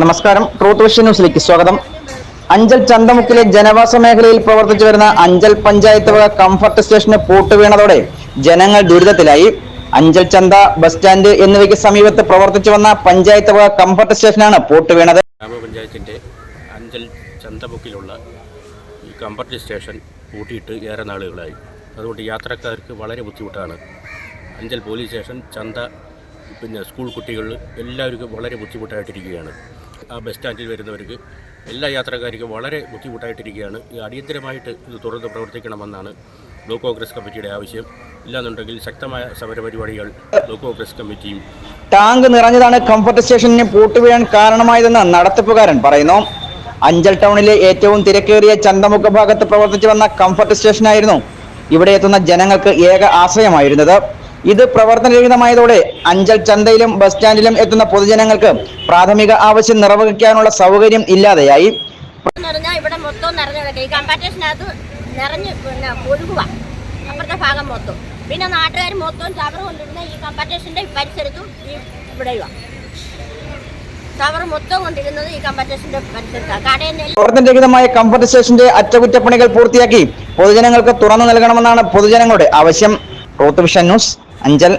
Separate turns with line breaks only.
നമസ്കാരം. Truth vision ന്യൂസിലേക്ക് സ്വാഗതം. അഞ്ചൽ ചന്തമുക്കിലെ ജനവാസ മേഖലയിൽ പ്രവർത്തിച്ചു വരുന്ന അഞ്ചൽ പഞ്ചായത്ത് വക കംഫർട്ട് സ്റ്റേഷന് പൂട്ട് വീണതോടെ ജനങ്ങൾ ദുരിതത്തിലായി. അഞ്ചൽ ചന്ത ബസ് സ്റ്റാൻഡ് എന്നിവയ്ക്ക് സമീപത്ത് പ്രവർത്തിച്ചു വന്ന പഞ്ചായത്ത് വക കംഫർട്ട് സ്റ്റേഷനാണ് പൂട്ട് വീണത്.
ഗ്രാമപഞ്ചായത്തിന്റെ അഞ്ചൽ ചന്തമുക്കിലുള്ള ഈ കംഫർട്ട് സ്റ്റേഷൻ പൂട്ടിയിട്ട് ഏറെ നാളുകളായി. അതുകൊണ്ട് യാത്രക്കാർക്ക് വളരെ ബുദ്ധിമുട്ടാണ്. അഞ്ചൽ പോലീസ് സ്റ്റേഷൻ ചന്ത പിന്നെ സ്കൂൾ കുട്ടികൾ എല്ലാവർക്കും വളരെ ബുദ്ധിമുട്ടായിട്ടിരിക്കുകയാണ്. ആ ബസ് സ്റ്റാൻഡിൽ വരുന്നവർക്ക് എല്ലാ യാത്രക്കാർക്കും വളരെ ബുദ്ധിമുട്ടായിട്ടിരിക്കുകയാണ്. അടിയന്തരമായിട്ട് ഇത് തുറന്ന് പ്രവർത്തിക്കണമെന്നാണ് ബ്ലോക്ക് കോൺഗ്രസ് കമ്മിറ്റിയുടെ ആവശ്യം. ഇല്ലാന്നുണ്ടെങ്കിൽ ശക്തമായ സമരപരിപാടികൾ ബ്ലോക്ക് കോൺഗ്രസ് കമ്മിറ്റിയും
ടാങ്ക് നിറഞ്ഞതാണ് കംഫർട്ട് സ്റ്റേഷനിന് പൂട്ടുവീഴാൻ കാരണമായതെന്ന് നടത്തിപ്പുകാരൻ പറയുന്നു. അഞ്ചൽ ടൗണിലെ ഏറ്റവും തിരക്കേറിയ ചന്തമുഖ ഭാഗത്ത് പ്രവർത്തിച്ചു വന്ന കംഫർട്ട് സ്റ്റേഷനായിരുന്നു ഇവിടെ എത്തുന്ന ജനങ്ങൾക്ക് ഏക ആശ്രയമായിരുന്നത്. ഇത് പ്രവർത്തനരഹിതമായതോടെ അഞ്ചൽ ചന്തയിലും ബസ് സ്റ്റാൻഡിലും എത്തുന്ന പൊതുജനങ്ങൾക്ക് പ്രാഥമിക ആവശ്യം നിർവഹിക്കാനുള്ള സൗകര്യം ഇല്ലാതെയായി.
ഇവിടെ മൊത്തം നിറഞ്ഞു കിടക്കുക ഈ കമ്പാറ്റേഷനകത്ത് നിറഞ്ഞ് പിന്നെ ഒഴുകുക. അപ്പുറത്തെ ഭാഗം മൊത്തം. പിന്നെ നാട്ടുകാർ മൊത്തം ടവർ കൊണ്ടിരുന്ന ഈ കമ്പറ്റേഷന്റെ പരിസരത്തും ഈ ഇവിടെയുമാണ് നിന്ന്
പ്രവർത്തനരഹിതമായ കംഫർട്ട് സ്റ്റേഷന്റെ അറ്റകുറ്റപ്പണികൾ പൂർത്തിയാക്കി പൊതുജനങ്ങൾക്ക് തുറന്നു നൽകണമെന്നാണ് പൊതുജനങ്ങളുടെ ആവശ്യം. Ruth Vision News Anchal.